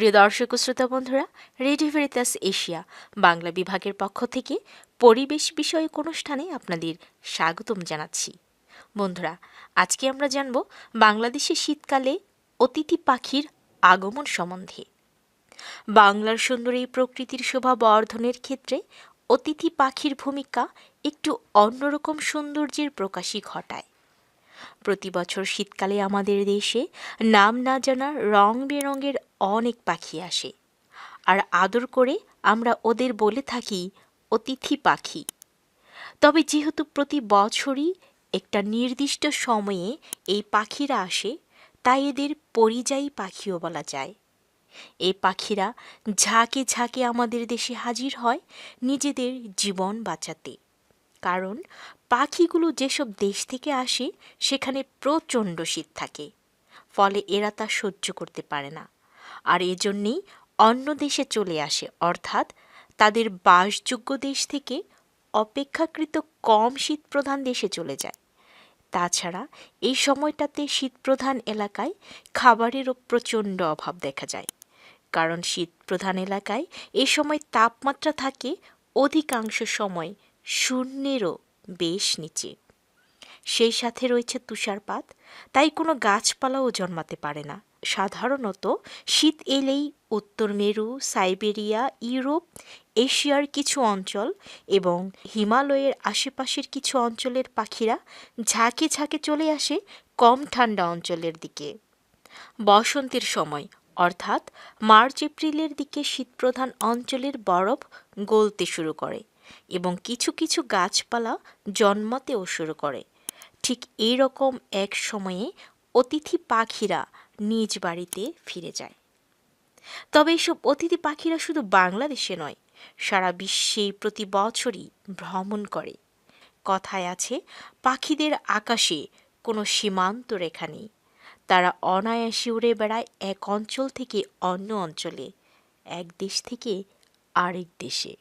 প্রিয় দর্শক শ্রোতা বন্ধুরা রেডিও ভেরিতাস এশিয়া বাংলা বিভাগের পক্ষ থেকে পরিবেশ বিষয়ক অনুষ্ঠানে আপনাদের স্বাগতম জানাচ্ছি। বন্ধুরা, আজকে আমরা জানব বাংলাদেশে শীতকালে অতিথি পাখির আগমন সম্বন্ধে। বাংলার সুন্দর প্রকৃতির শোভা বর্ধনের ক্ষেত্রে অতিথি পাখির ভূমিকা একটু অন্যরকম সৌন্দর্যের প্রকাশই ঘটায়। প্রতি বছর শীতকালে আমাদের দেশে নাম না জানা রং বেরঙের অনেক পাখি আসে। আর আদর করে আমরা ওদের বলে থাকি অতিথি পাখি। তবে যেহেতু প্রতি বছরই একটা নির্দিষ্ট সময়ে এই পাখিরা আসে, তাই এদের পরিযায়ী পাখিও বলা যায়। এই পাখিরা ঝাঁকে ঝাঁকে আমাদের দেশে হাজির হয় নিজেদের জীবন বাঁচাতে। কারণ পাখিগুলো যেসব দেশ থেকে আসে, সেখানে প্রচণ্ড শীত থাকে। ফলে এরা তা সহ্য করতে পারে না। আর এজন্যেই অন্য দেশে চলে আসে, অর্থাৎ তাদের বাসযোগ্য দেশ থেকে অপেক্ষাকৃত কম শীতপ্রধান দেশে চলে যায়। তাছাড়া এই সময়টাতে শীতপ্রধান এলাকায় খাবারেরও প্রচণ্ড অভাব দেখা যায়। কারণ শীতপ্রধান এলাকায় এ সময় তাপমাত্রা থাকে অধিকাংশ সময় শূন্যেরও বেশ নিচে। সেই সাথে রয়েছে তুষারপাত, তাই কোনো গাছপালাও জন্মাতে পারে না। সাধারণত শীত এলেই উত্তর মেরু, সাইবেরিয়া, ইউরোপ, এশিয়ার কিছু অঞ্চল এবং হিমালয়ের আশেপাশের কিছু অঞ্চলের পাখিরা ঝাঁকে ঝাঁকে চলে আসে কম ঠান্ডা অঞ্চলের দিকে। বসন্তের সময়, অর্থাৎ মার্চ, এপ্রিলের দিকে শীতপ্রধান অঞ্চলের বরফ গলতে শুরু করে। এবং কিছু কিছু গাছপালা জন্মাতেও শুরু করে। ঠিক এই রকম এক সময়ে অতিথি পাখিরা নিজ বাড়িতে ফিরে যায়। তবে এসব অতিথি পাখিরা শুধু বাংলাদেশে নয়, সারা বিশ্বে প্রতি বছরই ভ্রমণ করে। কথায় আছে, পাখিদের আকাশে কোনো সীমান্ত রেখা নেই। তারা অনায়াসে উড়ে বেড়ায় এক অঞ্চল থেকে অন্য অঞ্চলে, এক দেশ থেকে আরেক দেশে।